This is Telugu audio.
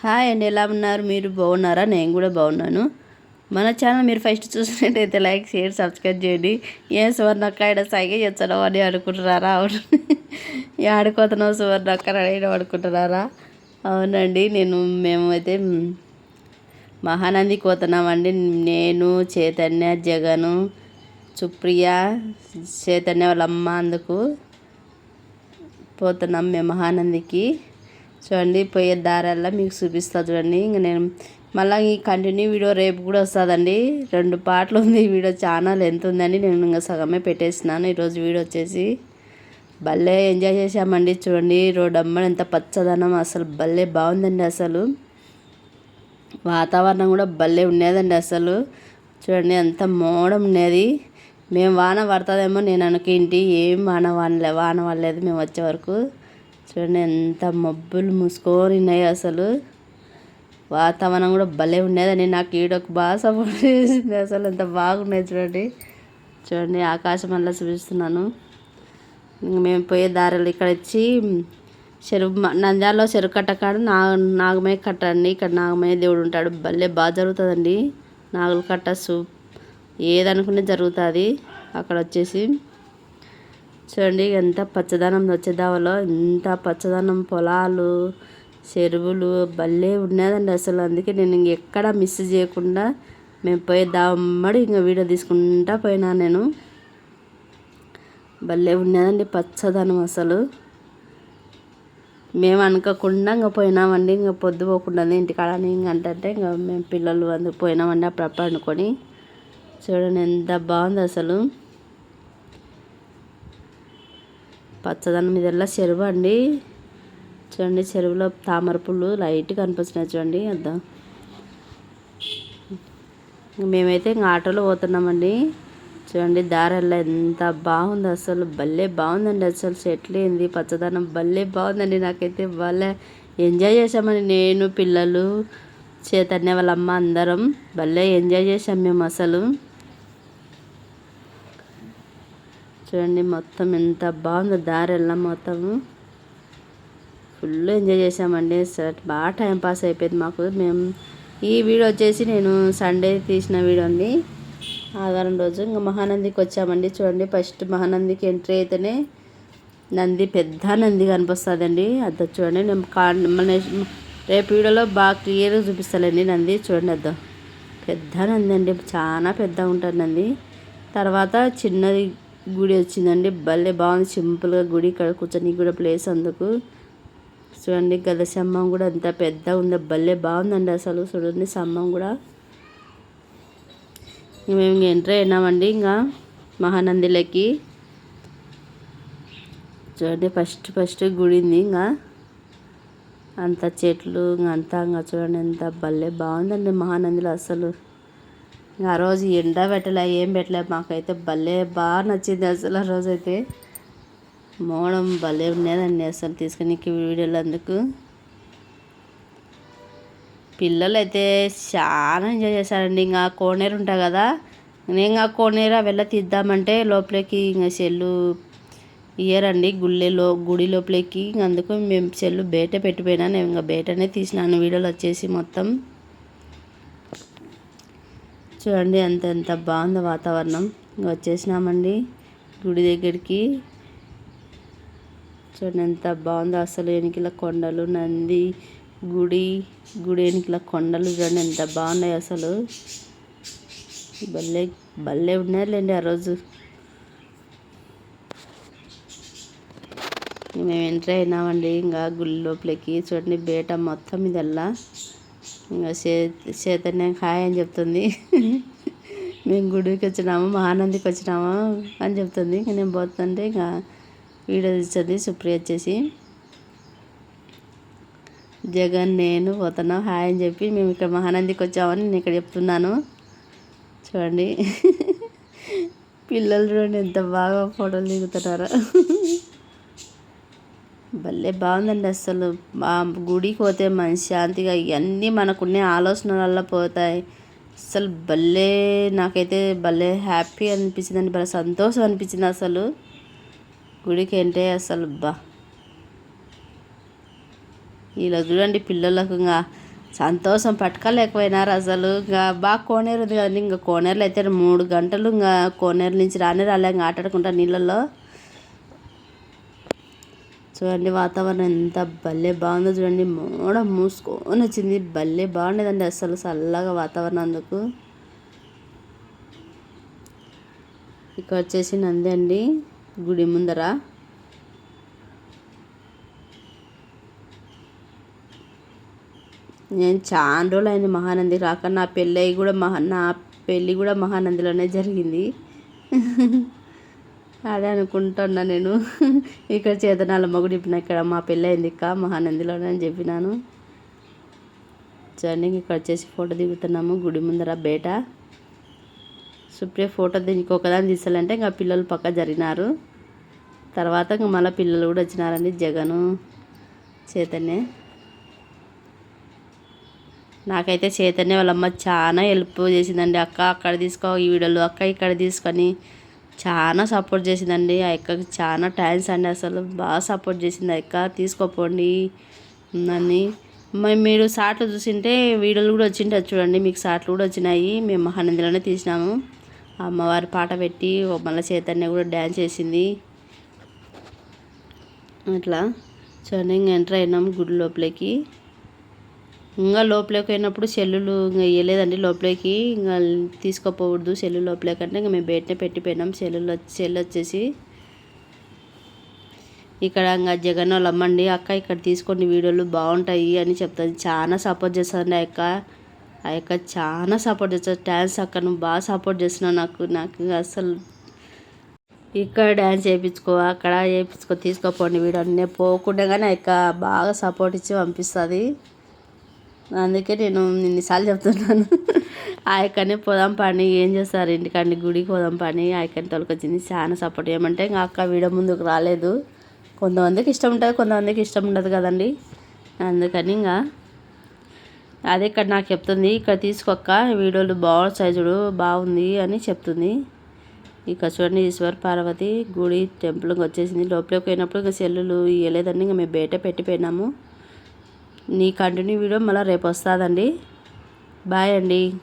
హాయ్ అండి ఎలా ఉన్నారు? మీరు బాగున్నారా? నేను కూడా బాగున్నాను. మన ఛానల్ మీరు ఫస్ట్ చూసినట్టయితే లైక్ షేర్ సబ్స్క్రైబ్ చేయండి. ఏ సువర్ణక్క ఆయన సైగే చేస్తాడో అని అనుకుంటున్నారా? అవును. ఆడుకోతున్నావు సువర్ణక్క అని అనుకుంటున్నారా? అవునండి నేను మేము అయితే మహానంది కోతున్నామండి నేను చైతన్య జగను సుప్రియ చైతన్య వాళ్ళ అమ్మ అందుకు పోతున్నాం మేము మహానందికి. చూడండి పోయే దారల్లా మీకు చూపిస్తా చూడండి. ఇంక నేను మళ్ళీ ఈ కంటిన్యూ వీడియో రేపు కూడా వస్తుందండి. రెండు పాటలు ఉంది ఈ వీడియో చాలా లెంత్ ఉందండి. నేను ఇంకా సగమే పెట్టేసినాను. ఈరోజు వీడియో వచ్చేసి భలే ఎంజాయ్ చేసామండి చూడండి రోడ్ అమ్మ ఎంత పచ్చదనం. అసలు భలే బాగుందండి అసలు. వాతావరణం కూడా భలే ఉండేదండి అసలు. చూడండి అంత మోడం ఉండేది. మేము వాన పడుతుందేమో నేను అనుకుంటి. ఏం వాన వానలే వాన పడలేదు మేము వచ్చే వరకు. చూడండి ఎంత మబ్బులు మూసుకొని ఉన్నాయి అసలు. వాతావరణం కూడా భలే ఉండేదండి నాకు ఈడొక బాగా సపోర్ట్ చేసింది అసలు. ఎంత బాగున్నాయి చూడండి. చూడండి ఆకాశం అలా చూపిస్తున్నాను. మేము పోయే దారిలో ఇక్కడ వచ్చి చెరువు నంద్యాలలో చెరువు కట్ట కాడ నా నాగమయ్య కట్ట అండి. ఇక్కడ నాగమయ్య దేవుడు ఉంటాడు. భలే బాగా జరుగుతుందండి. నాగుల కట్ట సూప్ ఏదనుకునే జరుగుతుంది. అక్కడ వచ్చేసి చూడండి ఎంత పచ్చదనం వచ్చేదావలో ఎంత పచ్చదనం పొలాలు చెరువులు భలే ఉన్నదండి అసలు. అందుకే నేను ఇంకెక్కడ మిస్ చేయకుండా మేము పోయి దామ్మడి ఇంకా వీడియో తీసుకుంటా పోయినా నేను. భలే ఉన్నదండి పచ్చదనం అసలు. మేము అనుకోకుండా ఇంకా పోయినామండి. ఇంకా పొద్దు పోకుండా ఇంటికాడ ఇంకంటే ఇంకా మేము పిల్లలు అందుకు పోయినామండి అప్పుడప్పుడు అనుకొని. చూడండి ఎంత బాగుంది అసలు. పచ్చదనం ఇదల్లా చెరువు అండి. చూడండి చెరువులో తామర పుళ్ళు లైట్ కనిపిస్తున్నాయి చూడండి. అద్దా. మేమైతే ఇంకా ఆటోలో పోతున్నామండి. చూడండి దారెల్లా ఎంత బాగుంది అసలు. భలే బాగుందండి అసలు చెట్లు ఏంది పచ్చదనం భలే బాగుందండి నాకైతే భలే. ఎంజాయ్ చేసామండి నేను పిల్లలు చైతన్య వాళ్ళ అమ్మ అందరం. భలే ఎంజాయ్ చేసాం మేము అసలు. చూడండి మొత్తం ఎంత బాగుందో దారి వెళ్ళాం మొత్తము ఫుల్ ఎంజాయ్ చేసామండి బాగా టైంపాస్ అయిపోయింది మాకు. మేము ఈ వీడియో వచ్చేసి నేను సండే తీసిన వీడియో అండి. ఆదివారం రోజు ఇంకా మహానందికి వచ్చామండి. చూడండి ఫస్ట్ మహానందికి ఎంట్రీ అయితేనే నంది పెద్ద నంది కనిపిస్తుందండి. అద్ద చూడండి నేను కా మన రేపు వీడియోలో బాగా క్లియర్గా చూపిస్తానండి నంది. చూడండి అద్దా. పెద్ద నంది అండి. చాలా పెద్దగా ఉంటుంది నంది. తర్వాత చిన్నది గుడి వచ్చిందండి. భలే బాగుంది. సింపుల్గా గుడి ఇక్కడ కూర్చొని కూడా ప్లేస్ అందుకు. చూడండి గద స్తంభం కూడా ఎంత పెద్ద ఉందో. భలే బాగుందండి అసలు. చూడండి స్తంభం కూడా. మేము ఎంటర్ అయినామండి ఇంకా మహానందిలోకి. చూడండి ఫస్ట్ ఫస్ట్ గుడింది ఇంకా. అంత చెట్లు ఇంకా అంతా ఇంకా చూడండి ఎంత భలే బాగుందండి మహానందిలో అసలు. ఆ రోజు ఎండ పెట్టలే ఏం పెట్టలే మాకైతే భలే బాగా నచ్చింది అసలు ఆ రోజు అయితే మోడం భలే ఉండేదండి అసలు తీసుకుని వీడియోలు అందుకు పిల్లలు అయితే చాలా ఎంజాయ్ చేశారండి. ఇంకా కోనేరు ఉంటాయి కదా నేను ఇంకా కోనేరు అవి తీద్దామంటే లోపలికి ఇంకా చెల్లు ఇయ్యరండి. గుళ్ళెలో గుడి లోపలికి. అందుకు మేము చెల్లు బయట పెట్టిపోయినా నేను ఇంకా బయటనే తీసినాను. వీడియోలు వచ్చేసి మొత్తం. చూడండి అంత ఎంత బాగుందో వాతావరణం. వచ్చేసినామండి గుడి దగ్గరికి. చూడండి ఎంత బాగుందో అసలు వెనుకల కొండలు నంది గుడి గుడి వెనుకల కొండలు చూడండి ఎంత బాగున్నాయి అసలు. భలే భలే ఉన్నారులేండి ఆ రోజు. మేము ఎంటర్ అయినామండి ఇంకా గుడి లోపలికి. చూడండి బేట మొత్తం ఇదల్లా. ఇంకా చే చైతన్య హాయ్ అని చెప్తుంది. మేము గుడికి వచ్చినాము మహానందికి వచ్చినాము అని చెప్తుంది. ఇంకా నేను పోతుంటే ఇంకా వీడియో తెచ్చింది సుప్రియ వచ్చేసి. జగన్ నేను పోతున్నాం హాయ్ అని చెప్పి మేము ఇక్కడ మహానందికి వచ్చామని నేను ఇక్కడ చెప్తున్నాను. చూడండి. పిల్లలు చూడండి ఎంత బాగా ఫోటోలు దిగుతున్నారా. భలే బాగుందండి అసలు. ఆ గుడికి పోతే మనశ్శాంతిగా ఇవన్నీ మనకున్న ఆలోచనలల్లో పోతాయి. అసలు భలే నాకైతే భలే హ్యాపీ అనిపించిందండి భలే సంతోషం అనిపించింది అసలు. గుడికి అంటే అసలు బా. ఇలా చూడండి పిల్లలకు ఇంకా సంతోషం పట్టుకోలేకపోయినారు అసలు. ఇంకా బాగా కోనేరు ఉంది కానీ ఇంకా కోనేరులో అయితే మూడు గంటలు ఇంకా కోనేరు నుంచి రానే రాలే ఇంకా ఆటాడుకుంటా నీళ్ళల్లో. చూడండి వాతావరణం ఎంత భలే బాగుందో చూడండి. మోడ మూసుకొని వచ్చింది. భలే బాగుండేదండి అసలు చల్లగా వాతావరణం అందుకు. ఇక్కడ వచ్చేసి నంది అండి గుడి ముందర. నేను చాలా రోజులు అయింది మహానంది రాక నా పెళ్ళి కూడా మహా నా పెళ్ళి కూడా మహానందిలోనే జరిగింది. అదే అనుకుంటున్నా నేను. ఇక్కడ చేతనాల మొగుడు చెప్పిన ఇక్కడ మా పెళ్ళి అయింది ఇక్క మహానందిలోనే అని చెప్పినాను. చూడండి ఇక్కడ వచ్చేసి ఫోటో దిగుతున్నాము గుడి ముందర బేట. సుప్రియ ఫోటో దీనికి ఒకదాన్ని తీసాలంటే ఇంకా పిల్లలు పక్క జరిగినారు. తర్వాత ఇంకా మళ్ళీ పిల్లలు కూడా వచ్చినారండి జగను చేతనే నాకైతే చైతన్య వాళ్ళమ్మ చాలా హెల్ప్ చేసిందండి అక్క. అక్కడ తీసుకో ఈ వీడియోలు అక్క ఇక్కడ తీసుకొని చాలా సపోర్ట్ చేసిందండి. ఆ అక్కకి చాలా థ్యాంక్స్ అండి. అసలు బాగా సపోర్ట్ చేసింది ఆ అక్క. తీసుకోపోండి. ఉందని మరి మీరు షార్ట్లు చూసింటే వీడియోలు కూడా వచ్చింటే చూడండి. మీకు షార్ట్లు కూడా వచ్చినాయి. మేము మహానందిలోనే తీసినాము. అమ్మవారి పాట పెట్టి మళ్ళీ చైతన్య కూడా డ్యాన్స్ చేసింది. అట్లా. చూడండి ఇంక ఎంటర్ అయినాం గుడి లోపలికి. ఇంకా లోపలికి పోయినప్పుడు సెల్లులు ఇంకా ఇవ్వలేదండి లోపలికి ఇంకా తీసుకోపోవద్దు సెల్లు లోపలికి అంటే ఇంకా మేము బయటనే పెట్టిపోయినాం. సెల్లులు సెల్లు వచ్చేసి ఇక్కడ ఇంకా జగన్ వాళ్ళు అమ్మండి అక్క ఇక్కడ తీసుకోండి వీడియోలు బాగుంటాయి అని చెప్తుంది. చాలా సపోర్ట్ చేస్తుంది ఆ యొక్క ఆ యొక్క చాలా సపోర్ట్ చేస్తుంది. డ్యాన్స్ అక్క నువ్వు బాగా సపోర్ట్ చేస్తున్నావు నాకు నాకు అసలు ఇక్కడ డ్యాన్స్ చేయించుకో అక్కడ చేయించుకో తీసుకోపోండి వీడియో నేను పోకుండా కానీ ఆ యొక్క బాగా సపోర్ట్ ఇచ్చి పంపిస్తుంది. అందుకే నేను ఇన్నిసార్లు చెప్తున్నాను. ఆ యొక్కనే పోదాం పని ఏం చేస్తారు ఇంటికండి గుడికి పోదాం పని ఆ యొక్కని తొలకొచ్చింది. చాలా సపోర్ట్ చేయమంటే ఇంకా అక్క వీడియో ముందుకు రాలేదు. కొంతమందికి ఇష్టం ఉంటుంది కొంతమందికి ఇష్టం ఉండదు కదండి. అందుకని ఇంకా అదే ఇక్కడ నాకు చెప్తుంది ఇక్కడ తీసుకోక్క వీడియోలు బాగుంటాయి చూడు బాగుంది అని చెప్తుంది. ఇక్కడ చూడండి ఈశ్వర్ పార్వతి గుడి టెంపుల్కి వచ్చేసింది. లోపలికి పోయినప్పుడు ఇంకా సెల్లులు ఇవ్వలేదండి ఇంకా మేము బయట పెట్టిపోయినాము. నీ కంటిన్యూ వీడియో మళ్ళీ రేపు వస్తుందండి. బాయ్ అండి.